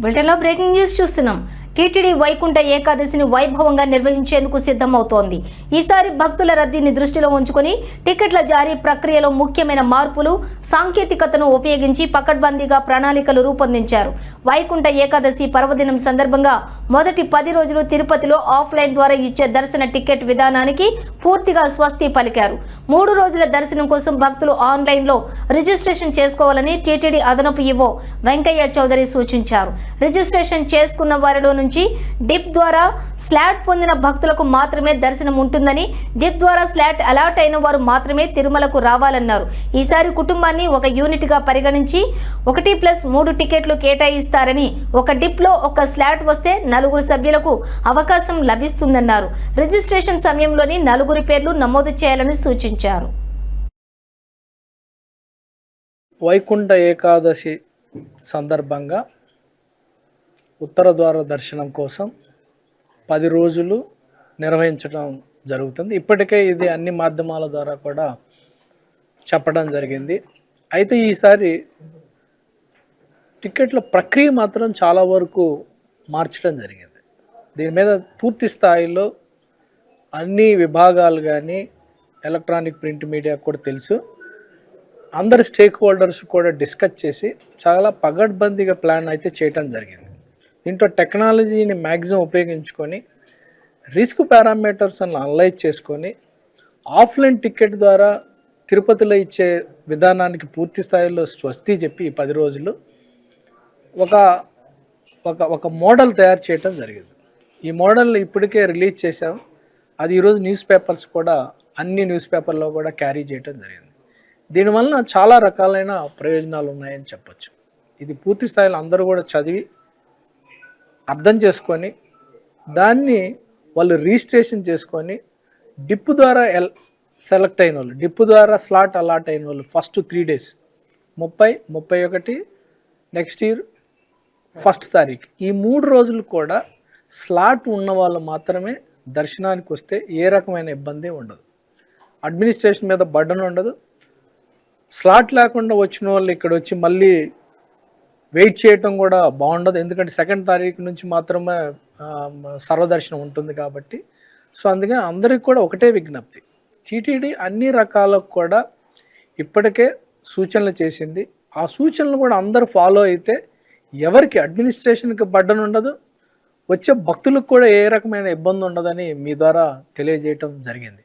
బులెటిన్లో breaking news చూస్తున్నాం. TTD Vaikuntha ఏకాదశిని వైభవంగా నిర్వహించేందుకు సిద్ధమవుతోంది. ఈసారి భక్తుల రద్దీని దృష్టిలో ఉంచుకొని టికెట్ల జారీ ప్రక్రియలో ముఖ్యమైన మార్పులు సాంకేతికతను ఉపయోగించి పకడ్బందీగా ప్రణాళికలు రూపొందించారు. వైకుంఠ ఏకాదశి పర్వదినం సందర్భంగా మొదటి పది రోజులు తిరుపతిలో ఆఫ్లైన్ ద్వారా ఇచ్చే దర్శన టికెట్ విధానానికి పూర్తిగా స్వస్తి పలికారు. మూడు రోజుల దర్శనం కోసం భక్తులు ఆన్లైన్లో రిజిస్ట్రేషన్ చేసుకోవాలని టీటీడీ అదనపు ఇవో వెంకయ్య చౌదరి సూచించారు. రిజిస్ట్రేషన్ చేసుకున్న వారిలో నుంచి డిప్ ద్వారా స్లాట్ పొందిన భక్తులకు మాత్రమే దర్శనం ఉంటుందని డిప్ ద్వారా స్లాట్ అలాట్ అయిన వారు మాత్రమే తిరుమలకు రావాలన్నారు. ఈసారి కుటుంబాన్ని ఒక యూనిట్గా పరిగణించి ఒకటి ప్లస్ మూడు టికెట్లు కేటాయిస్తారని ఒక డిప్లో ఒక స్లాట్ వస్తే నలుగురు సభ్యులకు అవకాశం లభిస్తుందన్నారు. రిజిస్ట్రేషన్ సమయంలోని నలుగురు పేర్లు నమోదు చేయాలని సూచించారు. వైకుంఠ ఏకాదశి సందర్భంగా ఉత్తర ద్వార దర్శనం కోసం పది రోజులు నిర్వహించడం జరుగుతుంది. ఇప్పటికే ఇది అన్ని మాధ్యమాల ద్వారా కూడా చెప్పడం జరిగింది. అయితే ఈసారి టికెట్ల ప్రక్రియ మాత్రం చాలా వరకు మార్చడం జరిగింది. దీని మీద పూర్తి స్థాయిలో అన్ని విభాగాలు కానీ ఎలక్ట్రానిక్ ప్రింట్ మీడియా కూడా తెలుసు. అందరు స్టేక్ హోల్డర్స్ కూడా డిస్కస్ చేసి చాలా పగడ్బందీగా ప్లాన్ అయితే చేయటం జరిగింది. దీంట్లో టెక్నాలజీని మ్యాక్సిమం ఉపయోగించుకొని రిస్క్ పారామీటర్స్ అని అనలైజ్ చేసుకొని ఆఫ్లైన్ టికెట్ ద్వారా తిరుపతిలో ఇచ్చే విధానానికి పూర్తి స్థాయిలో స్వస్తి చెప్పి ఈ పది రోజులు ఒక ఒక ఒక మోడల్ తయారు చేయటం జరిగింది. ఈ మోడల్ ఇప్పటికే రిలీజ్ చేసాం అది ఈరోజు న్యూస్ పేపర్స్ కూడా అన్ని న్యూస్ పేపర్లో కూడా క్యారీ చేయటం జరిగింది. దీనివలన చాలా రకాలైన ప్రయోజనాలు ఉన్నాయని చెప్పొచ్చు. ఇది పూర్తి స్థాయిలో అందరూ కూడా చదివి అర్థం చేసుకొని దాన్ని వాళ్ళు రిజిస్ట్రేషన్ చేసుకొని డిప్పు ద్వారా ఎల్ సెలెక్ట్ అయిన వాళ్ళు డిప్పు ద్వారా స్లాట్ అలాట్ అయిన వాళ్ళు ఫస్ట్ త్రీ డేస్ ముప్పై ముప్పై ఒకటి నెక్స్ట్ ఇయర్ ఫస్ట్ తారీఖు. ఈ మూడు రోజులు కూడా స్లాట్ ఉన్న వాళ్ళు మాత్రమే దర్శనానికి వస్తే ఏ రకమైన ఇబ్బంది ఉండదు. అడ్మినిస్ట్రేషన్ మీద బర్డన్ ఉండదు. స్లాట్ లేకుండా వచ్చిన వాళ్ళు ఇక్కడ వచ్చి మళ్ళీ వెయిట్ చేయటం కూడా బాగుండదు. ఎందుకంటే సెకండ్ తారీఖు నుంచి మాత్రమే సర్వదర్శనం ఉంటుంది కాబట్టి. సో అందుకని అందరికి కూడా ఒకటే విజ్ఞప్తి. టీటీడీ అన్ని రకాలకు కూడా ఇప్పటికే సూచనలు చేసింది. ఆ సూచనలు కూడా అందరూ ఫాలో అయితే ఎవరికి అడ్మినిస్ట్రేషన్కి బడ్డను ఉండదు వచ్చే భక్తులకు కూడా ఏ రకమైన ఇబ్బంది ఉండదని మీ ద్వారా తెలియజేయటం జరిగింది.